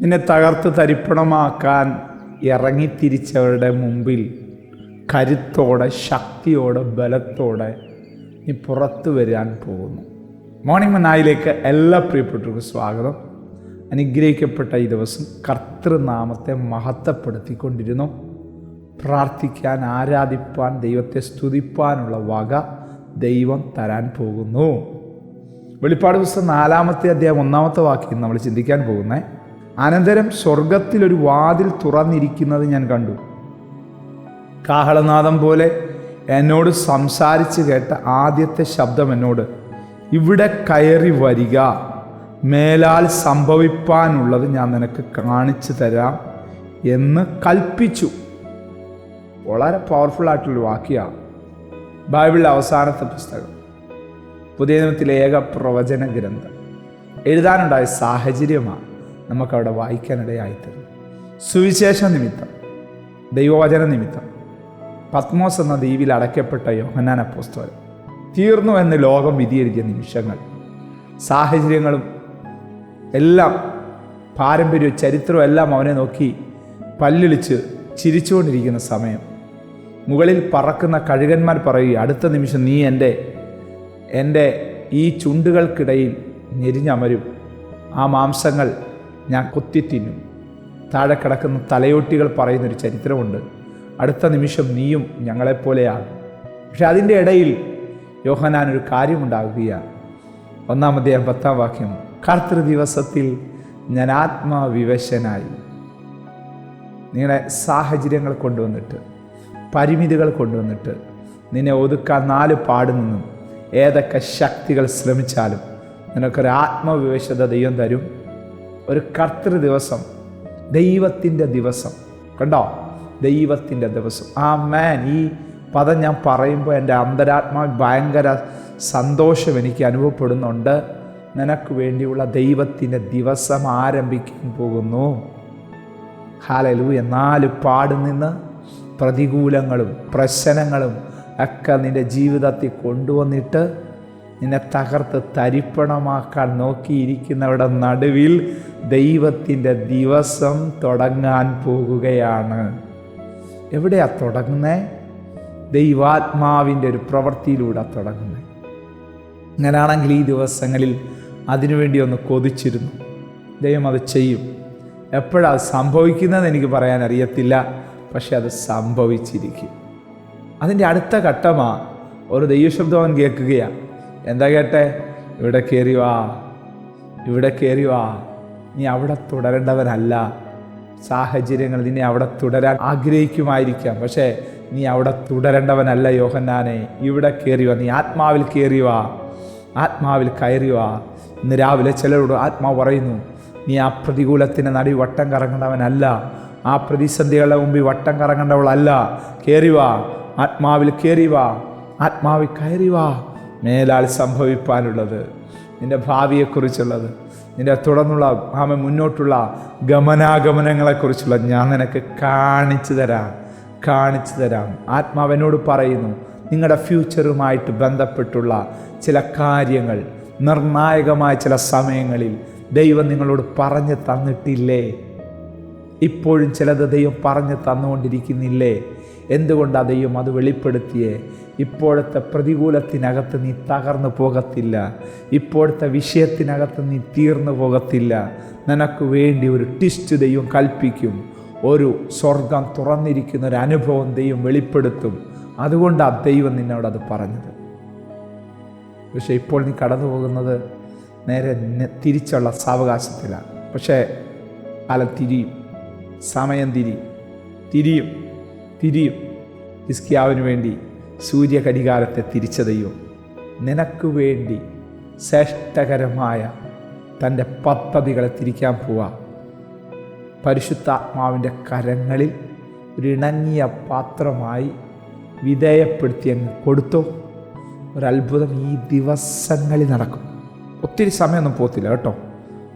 നിന്നെ തകർത്ത് തരിപ്പണമാക്കാൻ ഇറങ്ങിത്തിരിച്ചവരുടെ മുമ്പിൽ കരുത്തോടെ ശക്തിയോടെ ബലത്തോടെ നീ പുറത്തു വരാൻ പോകുന്നു. മോർണിംഗ് മനായിലേക്ക് എല്ലാ പ്രിയപ്പെട്ടവർക്കും സ്വാഗതം. അനുഗ്രഹിക്കപ്പെട്ട ഈ ദിവസം കർത്തൃനാമത്തെ മഹത്വപ്പെടുത്തിക്കൊണ്ടിരുന്നു. പ്രാർത്ഥിക്കാൻ ആരാധിപ്പാൻ ദൈവത്തെ സ്തുതിപ്പാനുള്ള വക ദൈവം തരാൻ പോകുന്നു. വെളിപ്പാട് ദിവസം നാലാമത്തെ അധ്യായം ഒന്നാമത്തെ വാക്യം നമ്മൾ ചിന്തിക്കാൻ പോകുന്നേ. അനന്തരം സ്വർഗത്തിലൊരു വാതിൽ തുറന്നിരിക്കുന്നത് ഞാൻ കണ്ടു. കാഹളനാദം പോലെ എന്നോട് സംസാരിച്ച് കേട്ട ആദ്യത്തെ ശബ്ദം എന്നോട് ഇവിടെ കയറി വരിക. മേലാൽ സംഭവിപ്പാനുള്ളത് ഞാൻ നിനക്ക് കാണിച്ചു തരാം എന്ന് കൽപ്പിച്ചു. വളരെ പവർഫുൾ ആയിട്ടുള്ള വാക്യമാണ് ബൈബിളിലെ അവസാനത്തെ പുസ്തകം. പുതിയ നിയമത്തിലെ ഏക പ്രവചന ഗ്രന്ഥം. എഴുതാനുണ്ടായ സാഹചര്യമാണ്. നമുക്കവിടെ വായിക്കാനിടയായിത്തരുന്നത് സുവിശേഷ നിമിത്തം ദൈവവചന നിമിത്തം പത്മോസ് എന്ന ദ്വീപിൽ അടയ്ക്കപ്പെട്ട യോഹനാന പുസ്തകം തീർന്നു എന്ന് ലോകം വിധിയെഴുതിയ നിമിഷങ്ങൾ സാഹചര്യങ്ങളും എല്ലാം പാരമ്പര്യവും ചരിത്രവും എല്ലാം അവനെ നോക്കി പല്ലിളിച്ച് ചിരിച്ചുകൊണ്ടിരിക്കുന്ന സമയം. മുകളിൽ പറക്കുന്ന കഴുകന്മാർ പറയുക അടുത്ത നിമിഷം നീ എന്റെ എന്റെ ഈ ചുണ്ടുകൾക്കിടയിൽ ഞെരിഞ്ഞമരും. ആ മാംസങ്ങൾ ഞാൻ കൊത്തിത്തിന്നും. താഴെ കിടക്കുന്ന തലയോട്ടികൾ പറയുന്നൊരു ചരിത്രമുണ്ട്. അടുത്ത നിമിഷം നീയും ഞങ്ങളെപ്പോലെയാണ്. പക്ഷെ അതിന്റെ ഇടയിൽ യോഹനാൻ ഒരു കാര്യമുണ്ടാകുകയാണ് ഒന്നാമത്തെ പത്താം വാക്യം കർത്തൃ ദിവസത്തിൽ ഞാൻ ആത്മാവിവശനായി. നിങ്ങളെ സാഹചര്യങ്ങൾ കൊണ്ടുവന്നിട്ട് പരിമിതികൾ കൊണ്ടുവന്നിട്ട് നിന്നെ ഒതുക്കാൻ നാല് പാട് നിന്നും ഏതൊക്കെ ശക്തികൾ ശ്രമിച്ചാലും നിനക്കൊരു ആത്മവിവശത ദൈവം തരും. ഒരു കർത്തൃ ദിവസം ദൈവത്തിന്റെ ദിവസം. കണ്ടോ? ദൈവത്തിന്റെ ദിവസം. ആ മാൻ ഈ പദം ഞാൻ പറയുമ്പോൾ എന്റെ അന്തരാത്മാ ഭയങ്കര സന്തോഷം എനിക്ക് അനുഭവപ്പെടുന്നുണ്ട്. നിനക്ക് വേണ്ടിയുള്ള ദൈവത്തിന്റെ ദിവസം ആരംഭിക്കാൻ പോകുന്നു. ഹാലലു നാല് പാടു നിന്ന് പ്രതികൂലങ്ങളും പ്രശ്നങ്ങളും ഒക്കെ നിന്റെ ജീവിതത്തിൽ കൊണ്ടുവന്നിട്ട് നിന്നെ തകർത്ത് തരിപ്പണമാക്കാൻ നോക്കിയിരിക്കുന്നവരുടെ നടുവിൽ ദൈവത്തിന്റെ ദിവസം തുടങ്ങാൻ പോകുകയാണ്. എവിടെയാ തുടങ്ങുന്നത് ദൈവാത്മാവിന്റെ ഒരു പ്രവൃത്തിയിലൂടെ തുടങ്ങുന്നത് അങ്ങനാണെങ്കിൽ ഈ ദിവസങ്ങളിൽ അതിനുവേണ്ടി ഒന്ന് കൊതിച്ചിരുന്നു. ദൈവം അത് ചെയ്യും. എപ്പോഴാണ് സംഭവിക്കുന്നതെന്ന് എനിക്ക് പറയാൻ അറിയത്തില്ല. പക്ഷെ അത് സംഭവിച്ചിരിക്കും. അതിന്റെ അടുത്ത ഘട്ടമാണ് ഒരു ദൈവശബ്ദം അവൻ കേൾക്കുകയാണ്. എന്താ കേട്ടെ? ഇവിടെ കയറി വാ. ഇവിടെ കയറി വാ. നീ അവിടെ തുടരേണ്ടവനല്ല. സാഹചര്യങ്ങൾ നിന്നെ അവിടെ തുടരാൻ ആഗ്രഹിക്കുമായിരിക്കാം. പക്ഷേ നീ അവിടെ തുടരേണ്ടവനല്ല യോഹന്നാനെ. ഇവിടെ കയറി വാ. നീ ആത്മാവിൽ കയറി വാ. ആത്മാവിൽ കയറി വാ. ഇന്ന് രാവിലെ ചിലരോട് ആത്മാവ് പറയുന്നു നീ ആ പ്രതികൂലത്തിന് നടി വട്ടം കറങ്ങേണ്ടവനല്ല. ആ പ്രതിസന്ധികളുടെ മുമ്പിൽ വട്ടം കറങ്ങേണ്ടവളല്ല. കയറി വാ. ആത്മാവിൽ കയറി വാ. ആത്മാവിൽ കയറി വാ. മേലാൽ സംഭവിപ്പാനുള്ളത് നിന്റെ ഭാവിയെക്കുറിച്ചുള്ളത് നിന്റെ തുടർന്നുള്ള ആമ മുന്നോട്ടുള്ള ഗമനാഗമനങ്ങളെക്കുറിച്ചുള്ള ഞാൻ നിനക്ക് കാണിച്ചു തരാം കാണിച്ചു തരാം. ആത്മാവനോട് പറയുന്നു നിങ്ങളുടെ ഫ്യൂച്ചറുമായിട്ട് ബന്ധപ്പെട്ടുള്ള ചില കാര്യങ്ങൾ നിർണായകമായ ചില സമയങ്ങളിൽ ദൈവം നിങ്ങളോട് പറഞ്ഞു തന്നിട്ടില്ലേ? ഇപ്പോഴും ചിലത് ദൈവം പറഞ്ഞു തന്നുകൊണ്ടിരിക്കുന്നില്ലേ? എന്തുകൊണ്ടാണ് അതെയും അത് വെളിപ്പെടുത്തിയേ? ഇപ്പോഴത്തെ പ്രതികൂലത്തിനകത്ത് നീ തകർന്നു പോകത്തില്ല. ഇപ്പോഴത്തെ വിഷയത്തിനകത്ത് നീ തീർന്നു പോകത്തില്ല. നിനക്ക് വേണ്ടി ഒരു ടിസ്റ്റ് ദൈവം കൽപ്പിക്കും. ഒരു സ്വർഗം തുറന്നിരിക്കുന്ന ഒരു അനുഭവം ദൈവം വെളിപ്പെടുത്തും. അതുകൊണ്ടാണ് ദൈവം നിന്നോട് അത് പറഞ്ഞത്. പക്ഷേ ഇപ്പോൾ നീ കടന്നു പോകുന്നത് നേരെ തിരിച്ചുള്ള സാവകാശത്തിലാണ് പക്ഷേ കാലം തിരിയും. സമയം തിരിയും. തിരിയും. തിരിയും. ഇസ്കിയാവിന് വേണ്ടി സൂര്യഘടികാരത്തെ തിരിച്ചതയോ നിനക്ക് വേണ്ടി ശ്രേഷ്ഠകരമായ തന്റെ പദ്ധതികളെ തിരിക്കാൻ പോവാ. പരിശുദ്ധാത്മാവിന്റെ കരങ്ങളിൽ ഒരിണങ്ങിയ പാത്രമായി വിധേയപ്പെടുത്തി അങ്ങ് കൊടുത്തോ. ഒരത്ഭുതം ഈ ദിവസങ്ങളിൽ നടക്കും. ഒത്തിരി സമയമൊന്നും പോത്തില്ല കേട്ടോ.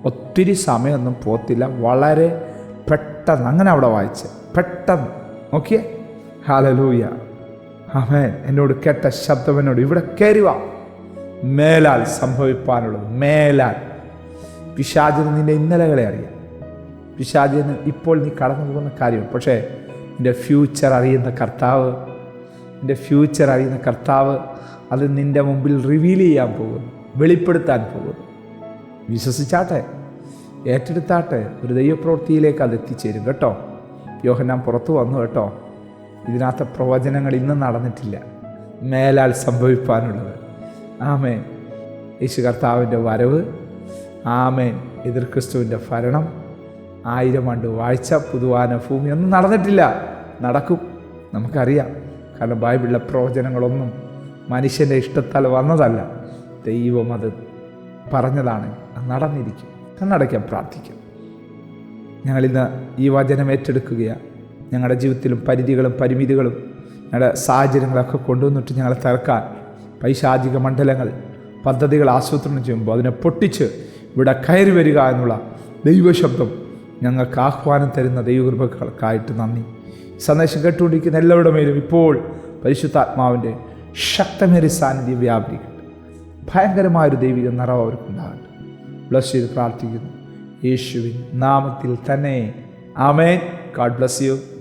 ഒത്തിരി സമയമൊന്നും പോത്തില്ല വളരെ പെട്ടെന്ന് അങ്ങനെ അവിടെ വായിച്ച്. പെട്ടെന്ന്. നോക്കിയേ. ഹാലലൂയ. അവൻ എന്നോട് കേട്ട ശബ്ദം എന്നോട് ഇവിടെ കയറുക മേലാൽ സംഭവിപ്പാനുള്ളത് മേലാൽ. പിശാചിന് നിന്റെ ഇന്നലകളെ അറിയാം. പിശാചിന് ഇപ്പോൾ നീ കടന്നു പോകുന്ന കാര്യം. പക്ഷേ നിന്റെ ഫ്യൂച്ചർ അറിയുന്ന കർത്താവ് നിന്റെ ഫ്യൂച്ചർ അറിയുന്ന കർത്താവ് അത് നിന്റെ മുമ്പിൽ റിവീൽ ചെയ്യാൻ പോകുന്നു വെളിപ്പെടുത്താൻ പോകുന്നു. വിശ്വസിച്ചാട്ടെ ഏറ്റെടുത്താട്ടെ ഒരു ദൈവപ്രവൃത്തിയിലേക്ക് അത് എത്തിച്ചേരും. കേട്ടോ? യോഹന്നാൻ പുറത്തു വന്നു കേട്ടോ? ഇതിനകത്തെ പ്രവചനങ്ങൾ ഇന്നും നടന്നിട്ടില്ല. മേലാൽ സംഭവിപ്പാനുള്ളത്. ആമേൻ. യേശു കർത്താവിന്റെ വരവ്. ആമേൻ. എതിർ ക്രിസ്തുവിന്റെ ഭരണം. ആയിരം ആണ്ട് വാഴ്ച പുതുവാന ഭൂമി ഒന്നും നടന്നിട്ടില്ല. നടക്കും. നമുക്കറിയാം. കാരണം ബൈബിളിലെ പ്രവചനങ്ങളൊന്നും മനുഷ്യന്റെ ഇഷ്ടത്താൽ വന്നതല്ല. ദൈവം അത് പറഞ്ഞതാണ്. നടന്നിരിക്കും. കണ്ണടയ്ക്കാൻ പ്രാർത്ഥിക്കും. ഞങ്ങളിന്ന് ഈ വചനം ഏറ്റെടുക്കുകയാണ്. ഞങ്ങളുടെ ജീവിതത്തിലും പരിധികളും പരിമിതികളും ഞങ്ങളുടെ സാഹചര്യങ്ങളൊക്കെ കൊണ്ടുവന്നിട്ട് ഞങ്ങളെ തകർക്കാൻ പൈശാചിക മണ്ഡലങ്ങൾ പദ്ധതികൾ ആസൂത്രണം ചെയ്യുമ്പോൾ അതിനെ പൊട്ടിച്ച് ഇവിടെ കയറി വരിക എന്നുള്ള ദൈവശബ്ദം ഞങ്ങൾക്ക് ആഹ്വാനം തരുന്ന ദൈവകൃപകൾക്കായിട്ട് നന്ദി. സന്ദേശം കേട്ടുകൊണ്ടിരിക്കുന്ന എല്ലാവരുടെ മേലും ഇപ്പോൾ പരിശുദ്ധാത്മാവിന്റെ ശക്തമേറിയ സാന്നിധ്യം വ്യാപരിക്കട്ടെ. ഭയങ്കരമായൊരു ദൈവിക നിറവ് അവർക്കുണ്ടാകട്ടെ. ബ്ലസ് ചെയ്ത് പ്രാർത്ഥിക്കുന്നു. യേശുവിൻ നാമത്തിൽ തന്നെ. ആമേൻ. God bless you